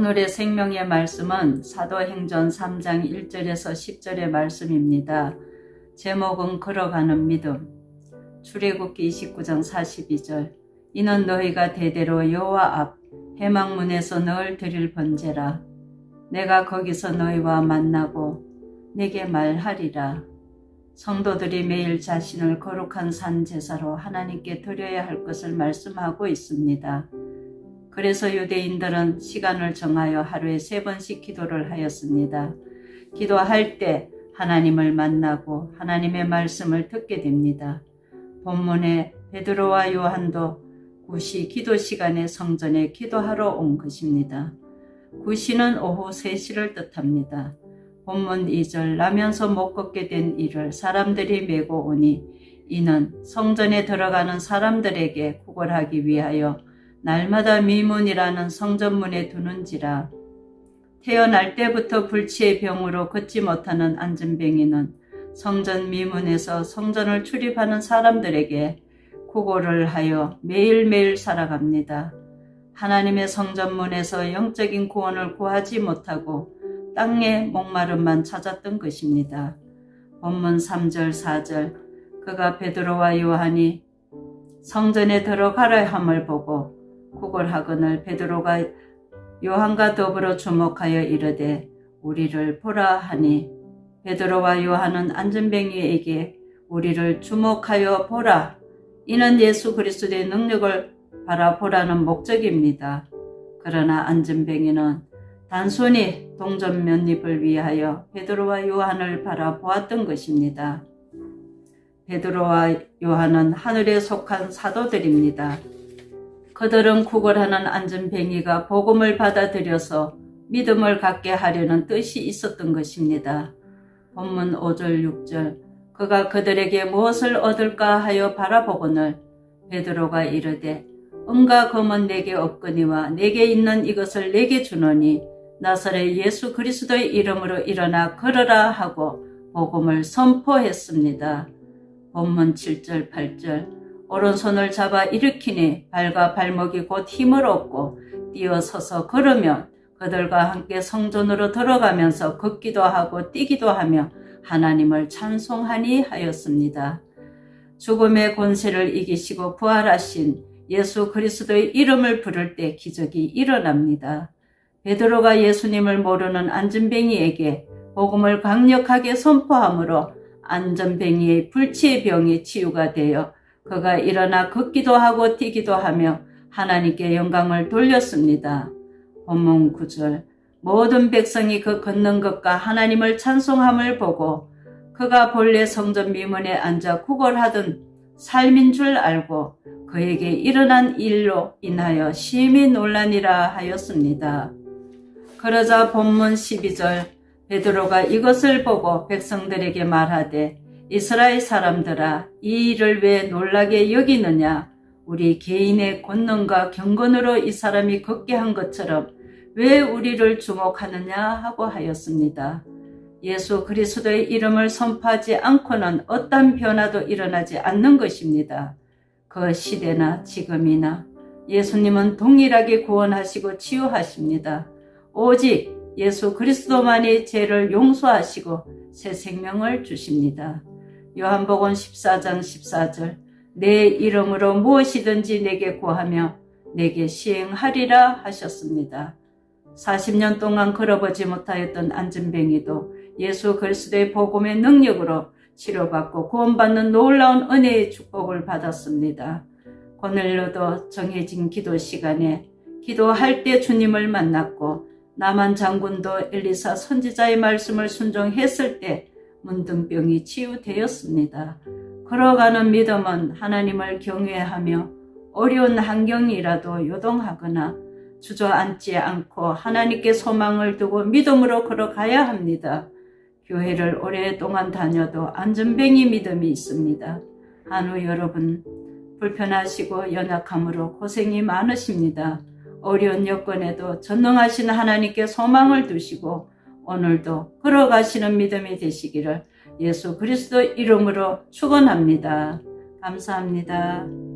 오늘의 생명의 말씀은 사도행전 3장 1절에서 10절의 말씀입니다. 제목은 걸어가는 믿음. 출애굽기 29장 42절. 이는 너희가 대대로 여호와 앞 해망문에서 널 드릴 번제라. 내가 거기서 너희와 만나고 내게 말하리라. 성도들이 매일 자신을 거룩한 산 제사로 하나님께 드려야 할 것을 말씀하고 있습니다. 그래서 유대인들은 시간을 정하여 하루에 세 번씩 기도를 하였습니다. 기도할 때 하나님을 만나고 하나님의 말씀을 듣게 됩니다. 본문에 베드로와 요한도 구시 기도 시간에 성전에 기도하러 온 것입니다. 구시는 오후 3시를 뜻합니다. 본문 2절 라면서 못 걷게 된 이를 사람들이 메고 오니 이는 성전에 들어가는 사람들에게 구걸하기 위하여 날마다 미문이라는 성전문에 두는지라 태어날 때부터 불치의 병으로 걷지 못하는 안전뱅이는 성전 미문에서 성전을 출입하는 사람들에게 구걸을 하여 매일매일 살아갑니다. 하나님의 성전문에서 영적인 구원을 구하지 못하고 땅의 목마름만 찾았던 것입니다. 본문 3절 4절 그가 베드로와 요한이 성전에 들어가려 함을 보고 구걸하거늘 베드로가 요한과 더불어 주목하여 이르되 우리를 보라 하니 베드로와 요한은 안전뱅이에게 우리를 주목하여 보라 이는 예수 그리스도의 능력을 바라보라는 목적입니다. 그러나 안전뱅이는 단순히 동전 면입을 위하여 베드로와 요한을 바라보았던 것입니다. 베드로와 요한은 하늘에 속한 사도들입니다. 그들은 구걸하는 안전뱅이가 복음을 받아들여서 믿음을 갖게 하려는 뜻이 있었던 것입니다. 본문 5절 6절 그가 그들에게 무엇을 얻을까 하여 바라보거늘 베드로가 이르되 은과 금은 내게 없거니와 내게 있는 이것을 내게 주노니 나사렛 예수 그리스도의 이름으로 일어나 걸어라 하고 복음을 선포했습니다. 본문 7절 8절 오른손을 잡아 일으키니 발과 발목이 곧 힘을 얻고 뛰어서서 걸으면 그들과 함께 성전으로 들어가면서 걷기도 하고 뛰기도 하며 하나님을 찬송하니 하였습니다. 죽음의 권세를 이기시고 부활하신 예수 그리스도의 이름을 부를 때 기적이 일어납니다. 베드로가 예수님을 모르는 안전뱅이에게 복음을 강력하게 선포함으로 안전뱅이의 불치의 병이 치유가 되어 그가 일어나 걷기도 하고 뛰기도 하며 하나님께 영광을 돌렸습니다. 본문 9절 모든 백성이 그 걷는 것과 하나님을 찬송함을 보고 그가 본래 성전 미문에 앉아 구걸하던 삶인 줄 알고 그에게 일어난 일로 인하여 심히 논란이라 하였습니다. 그러자 본문 12절 베드로가 이것을 보고 백성들에게 말하되 이스라엘 사람들아 이 일을 왜 놀라게 여기느냐 우리 개인의 권능과 경건으로 이 사람이 걷게 한 것처럼 왜 우리를 주목하느냐 하고 하였습니다. 예수 그리스도의 이름을 선포하지 않고는 어떤 변화도 일어나지 않는 것입니다. 그 시대나 지금이나 예수님은 동일하게 구원하시고 치유하십니다. 오직 예수 그리스도만이 죄를 용서하시고 새 생명을 주십니다. 요한복음 14장 14절 내 이름으로 무엇이든지 내게 구하며 내게 시행하리라 하셨습니다. 40년 동안 걸어보지 못하였던 안전뱅이도 예수 그리스도의 복음의 능력으로 치료받고 구원받는 놀라운 은혜의 축복을 받았습니다. 오늘로도 정해진 기도 시간에 기도할 때 주님을 만났고 나만 장군도 엘리사 선지자의 말씀을 순종했을 때 문둥병이 치유되었습니다. 걸어가는 믿음은 하나님을 경외하며 어려운 환경이라도 요동하거나 주저앉지 않고 하나님께 소망을 두고 믿음으로 걸어가야 합니다. 교회를 오랫동안 다녀도 안전뱅이 믿음이 있습니다. 한우 여러분, 불편하시고 연약함으로 고생이 많으십니다. 어려운 여건에도 전능하신 하나님께 소망을 두시고 오늘도 걸어가시는 믿음이 되시기를 예수 그리스도 이름으로 축원합니다. 감사합니다.